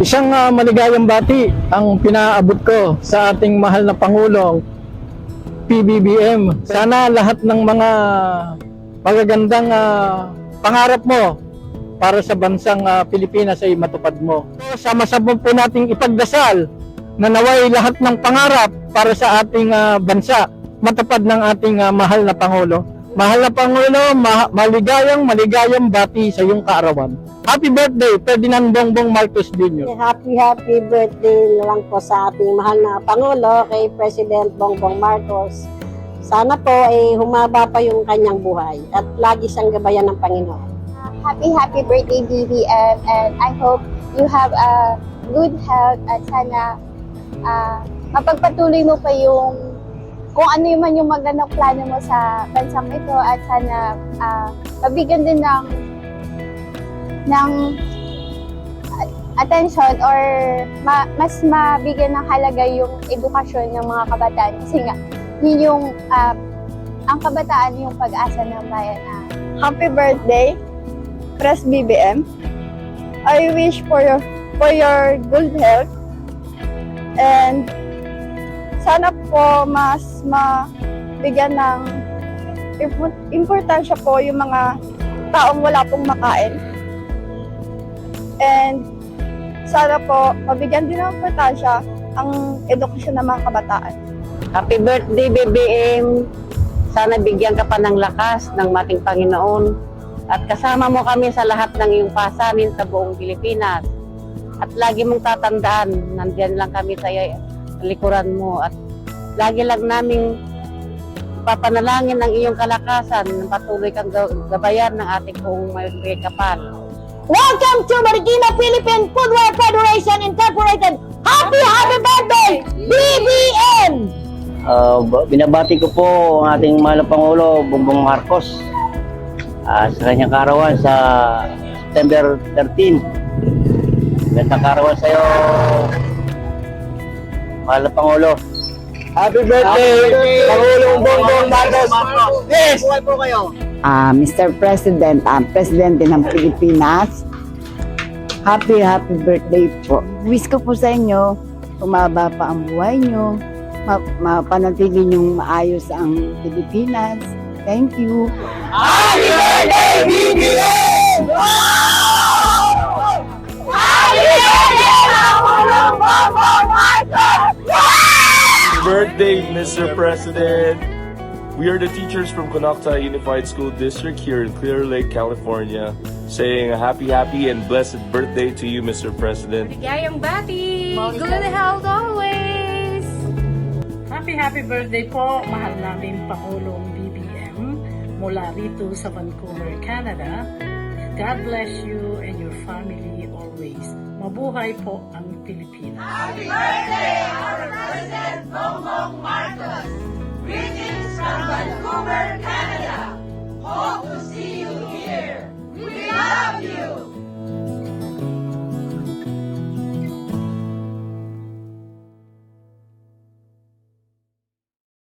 Isang ah, maligayang bati ang pinaabot ko sa ating mahal na Pangulong PBBM. Sana lahat ng mga magagandang ah, pangarap mo para sa bansang ah, Pilipinas ay matupad mo. So, Sama-sama po nating ipagdasal na naway lahat ng pangarap para sa ating ah, bansa matupad ng ating ah, mahal na Pangulo. Mahal na Pangulo, ma- maligayang maligayang bati sa iyong kaarawan. Happy birthday, Ferdinand Bongbong Marcos Jr. Happy, happy birthday na lang po sa ating mahal na Pangulo, kay President Bongbong Marcos. Sana po ay humaba pa yung kanyang buhay at lagi siyang gabayan ng Panginoon. Happy, happy birthday, BBM. And I hope you have a good health at sana ah, mapagpatuloy mo pa yung kung ano yung man yung magandang plano mo sa bansang ito at sana ah, mabigyan din ng ng at- attention or ma- mas mabigyan ng halaga yung edukasyon ng mga kabataan kasi nga yun yung ah, ang kabataan yung pag-asa ng bayan na Happy birthday, Press BBM. I wish for your for your good health and sana po mas mabigyan ng impo- importansya po yung mga taong wala pong makain. And sana po mabigyan din ng importansya ang edukasyon ng mga kabataan. Happy birthday, BBM! Sana bigyan ka pa ng lakas ng mating Panginoon at kasama mo kami sa lahat ng iyong pasanin sa buong Pilipinas. At lagi mong tatandaan, nandyan lang kami sa likuran mo at lagi lang naming papanalangin ng iyong kalakasan na patuloy kang ga- gabayan ng ating buong may kapal. Welcome to Marikina Philippine Footwear Federation Incorporated! Happy, happy birthday, BBM! Uh, ba- binabati ko po ang ating mahal na Pangulo, Bongbong Marcos, ah, sa kanyang karawan sa September 13. Gandang karawan sa iyo, mahal na Pangulo. Happy birthday, Pangulong Bongbong Marcos! Yes! Ah, Mr. President, ang Presidente ng Pilipinas. Happy, happy birthday po. Wish ko po sa inyo, tumaba pa ang buhay nyo, ma- mapanatili niyong maayos ang Pilipinas. Thank you. birthday, Mr. President. We are the teachers from Konocta Unified School District here in Clear Lake, California, saying a happy, happy, and blessed birthday to you, Mr. President. Ligayang bati! Good health always! Happy happy birthday po, mahal namin Pangulong BBM mula rito sa Vancouver, Canada. God bless you and your family always. Mabuhay po ang Pilipinas. Greetings from Vancouver, Canada! Hope to